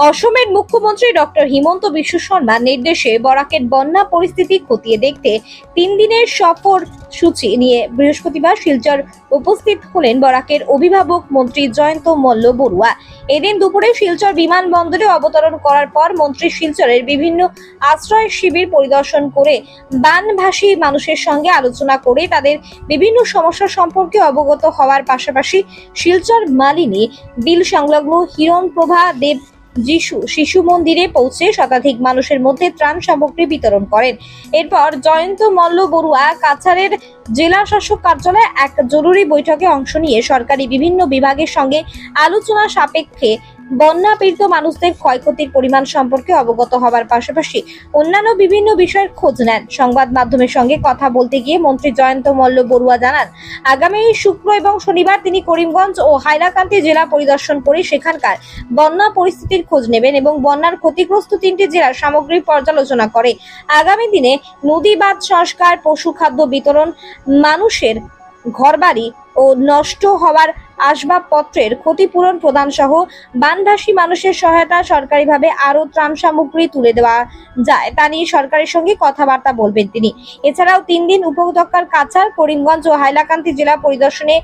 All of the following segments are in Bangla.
অসমের মুখ্যমন্ত্রী ডক্টর হিমন্ত বিশ্ব শর্মার নির্দেশে বরাকের বন্যা পরিস্থিতি খতিয়ে দেখতে তিন দিনের সফর সূচি নিয়ে বৃহস্পতিবার শিলচর উপস্থিত হলেন বরাকের অভিভাবক মন্ত্রী জয়ন্ত মল্ল বড়ুয়া। এদিন দুপুরে শিলচর বিমানবন্দরে অবতরণ করার পর মন্ত্রী শিলচরের বিভিন্ন আশ্রয় শিবির পরিদর্শন করে বানভাসী মানুষের সঙ্গে আলোচনা করে তাদের বিভিন্ন সমস্যা সম্পর্কে অবগত হওয়ার পাশাপাশি শিলচর মালিনী বিল সংলগ্ন হিরণপ্রভা, দেব যিশু শিশু মন্দিরে পৌঁছে শতাধিক মানুষের মধ্যে ত্রাণ সামগ্রী বিতরণ করেন। এরপর জয়ন্ত মল্ল বড়ুয়া কাছাড়ের জেলা শাসক কার্যালয়ে এক জরুরি বৈঠকে অংশ নিয়ে সরকারি বিভিন্ন বিভাগের সঙ্গে আলোচনা সাপেক্ষে বন্যা পীড়িত মানুষদের ক্ষয়ক্ষতির পরিমাণ সম্পর্কে অবগত হওয়ার পাশাপাশি অন্যান্য বিভিন্ন বিষয়ের খোঁজ নেন। সংবাদ মাধ্যমের সঙ্গে কথা বলতে গিয়ে মন্ত্রী জয়ন্ত মল্ল বড়ুয়া জানান, আগামী শুক্র এবং শনিবার তিনি করিমগঞ্জ ও হাইলাকান্দি জেলা পরিদর্শন করে সেখানকার বন্যা পরিস্থিতির খোঁজ নেবেন এবং বন্যার ক্ষতিগ্রস্ত তিনটি জেলার সামগ্রিক পর্যালোচনা করে। আগামী দিনে নদী বাঁধ সংস্কার পশু খাদ্য বিতরণ মানুষের ঘরবাড়ি ও নষ্ট হওয়ার আসবাবপত্রের ক্ষতিপূরণ প্রদান সহ বানভাসী মানুষের সহায়তা সরকারিভাবে আরও ত্রাণ সামগ্রী তুলে দেওয়া যায়, তা নিয়ে সরকারের সঙ্গে কথাবার্তা বলবেন তিনি। এছাড়াও তিন দিন উপত্যকার কাছাড়, করিমগঞ্জ ও হাইলাকান্দি জেলা পরিদর্শনে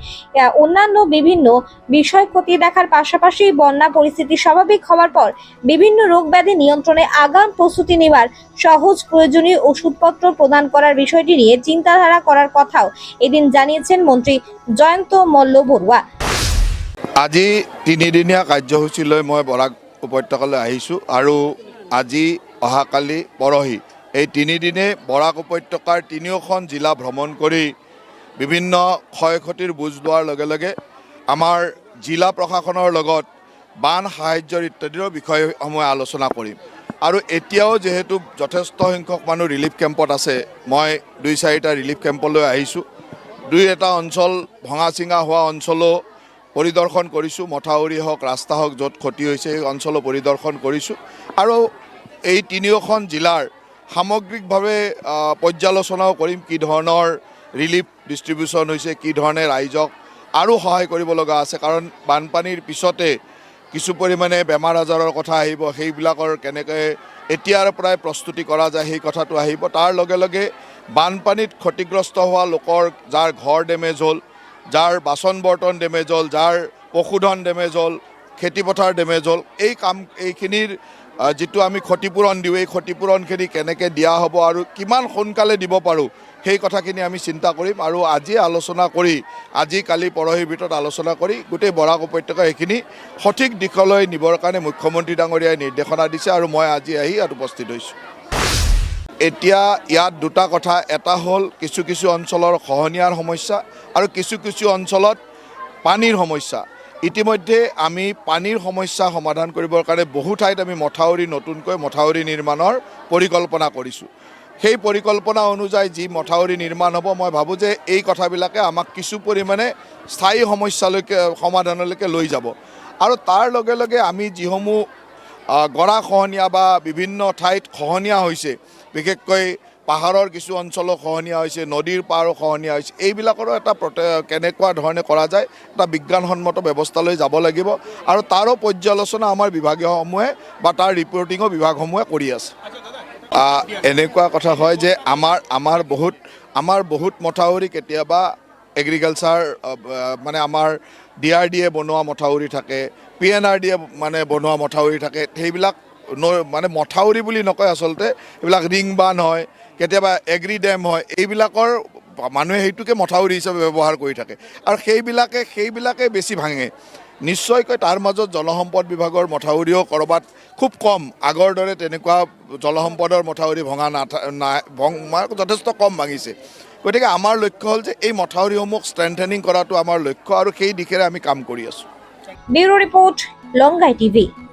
অন্যান্য বিভিন্ন বিষয় খতিয়ে দেখার পাশাপাশি বন্যা পরিস্থিতি স্বাভাবিক হওয়ার পর বিভিন্ন রোগ ব্যাধি নিয়ন্ত্রণে আগাম প্রস্তুতি নেওয়ার সহজ প্রয়োজনীয় ওষুধপত্র প্রদান করার বিষয়টি নিয়ে চিন্তাধারা করার কথাও এদিন জানিয়েছেন মন্ত্রী জয়ন্ত মল্ল বড়ুয়া। আজি তিনিদিনীয়া কাৰ্যসূচীলৈ মই বৰাক উপত্যকালৈ আহিছোঁ আৰু আজি অহাকালি পৰহি, এই তিনিদিনে বৰাক উপত্যকাৰ তিনিওখন জিলা ভ্ৰমণ কৰি বিভিন্ন ক্ষয় ক্ষতিৰ বুজ লোৱাৰ লগে লগে আমাৰ জিলা প্ৰশাসনৰ লগত বান সাহায্যৰ ইত্যাদিৰ বিষয়সমূহ আলোচনা কৰিম। আৰু এতিয়াও যিহেতু যথেষ্ট সংখ্যক মানুহ ৰিলিফ কেম্পত আছে, মই দুই চাৰিটা ৰিলিফ কেম্পলৈ আহিছোঁ। দুই এটা অঞ্চল ভঙা চিঙা হোৱা অঞ্চলো পৰিদৰ্শন কৰিছোঁ, মথাউৰি হওক, ৰাস্তা হওক, য'ত ক্ষতি হৈছে সেই অঞ্চলো পৰিদৰ্শন কৰিছোঁ। আৰু এই তিনিওখন জিলাৰ সামগ্ৰিকভাৱে পৰ্যালোচনাও কৰিম, কি ধৰণৰ ৰিলিফ ডিষ্ট্ৰিবিউশ্যন হৈছে, কি ধৰণে ৰাইজক আৰু সহায় কৰিব লগা আছে। কাৰণ বানপানীৰ পিছতে কিছু পৰিমাণে বেমাৰ আজাৰৰ কথা আহিব, সেইবিলাকৰ কেনেকৈ এতিয়াৰ পৰাই প্ৰস্তুতি কৰা যায়, সেই কথাটো আহিব। তাৰ লগে লগে বানপানীত ক্ষতিগ্ৰস্ত হোৱা লোকৰ, যাৰ ঘৰ ডেমেজ হ'ল যাৰ বাচন বৰ্তন ডেমেজ হ'ল, যাৰ পশুধন ডেমেজ হ'ল খেতিপথাৰ ডেমেজ হ'ল, এই কাম, এইখিনিৰ যিটো আমি ক্ষতিপূৰণ দিওঁ, এই ক্ষতিপূৰণখিনি কেনেকৈ দিয়া হ'ব আৰু কিমান সোনকালে দিব পাৰোঁ, সেই কথাখিনি আমি চিন্তা কৰিম আৰু আজি আলোচনা কৰি, আজি কালি পৰহিৰ ভিতৰত আলোচনা কৰি গোটেই বৰাক উপত্যকা এইখিনি সঠিক দিশলৈ নিবৰ কাৰণে মুখ্যমন্ত্ৰী ডাঙৰীয়াই নিৰ্দেশনা দিছে আৰু মই আজি আহি উপস্থিত হৈছোঁ। এতিয়া ইয়াত দুটা কথা। এটা হ'ল কিছু কিছু অঞ্চলৰ খহনীয়াৰ সমস্যা আৰু কিছু কিছু অঞ্চলত পানীৰ সমস্যা। ইতিমধ্যে আমি পানীৰ সমস্যা সমাধান কৰিবৰ কাৰণে বহু ঠাইত আমি মথাউৰি নতুনকৈ মথাউৰি নিৰ্মাণৰ পৰিকল্পনা কৰিছোঁ। সেই পৰিকল্পনা অনুযায়ী যি মথাউৰি নিৰ্মাণ হ'ব, মই ভাবোঁ যে এই কথাবিলাকে আমাক কিছু পৰিমাণে স্থায়ী সমস্যালৈকে, সমাধানলৈকে লৈ যাব। আৰু তাৰ লগে লগে আমি যিসমূহ গৰা খহনীয়া বা বিভিন্ন ঠাইত খহনীয়া হৈছে বিশেষকৈ পাহাৰৰ কিছু অঞ্চলো খহনীয়া হৈছে, নদীৰ পাৰো খহনীয়া হৈছে, এইবিলাকৰো এটা কেনেকুৱা ধৰণে কৰা যায়, এটা বিজ্ঞানসন্মত ব্যৱস্থালৈ যাব লাগিব আৰু তাৰো পৰ্যালোচনা আমাৰ বিভাগীয়সমূহে বা তাৰ ৰিপৰ্টিঙো বিভাগসমূহে কৰি আছে। এনেকুৱা কথা হয় যে আমাৰ আমাৰ বহুত আমাৰ বহুত মথাউৰি কেতিয়াবা এগ্ৰিকালচাৰ মানে আমাৰ ডি আৰ ডি এ বনোৱা মথাউৰি থাকে, পি এন আৰ ডি এ মানে বনোৱা মথাউৰি থাকে, সেইবিলাক মানে মথাউৰি বুলি নকয় আচলতে, এইবিলাক ৰিং বান হয়, কেতিয়াবা এগ্ৰি ডেম হয়, এইবিলাকৰ মানুহে সেইটোকে মথাউৰি হিচাপে ব্যৱহাৰ কৰি থাকে। আৰু সেইবিলাকে সেইবিলাকে বেছি ভাঙে। নিশ্চয়কৈ তাৰ মাজত জলসম্পদ বিভাগৰ মথাউৰিও ক'ৰবাত খুব কম। আগৰ দৰে তেনেকুৱা জলসম্পদৰ মথাউৰি ভঙা নাথা মানে যথেষ্ট কম ভাঙিছে। গতিকে আমাৰ লক্ষ্য হ'ল যে এই মথাউৰিসমূহ ষ্ট্ৰেংথেনিং কৰাটো আমাৰ লক্ষ্য আৰু সেই দিশেৰে আমি কাম কৰি আছোঁ। Bureau report Longai TV.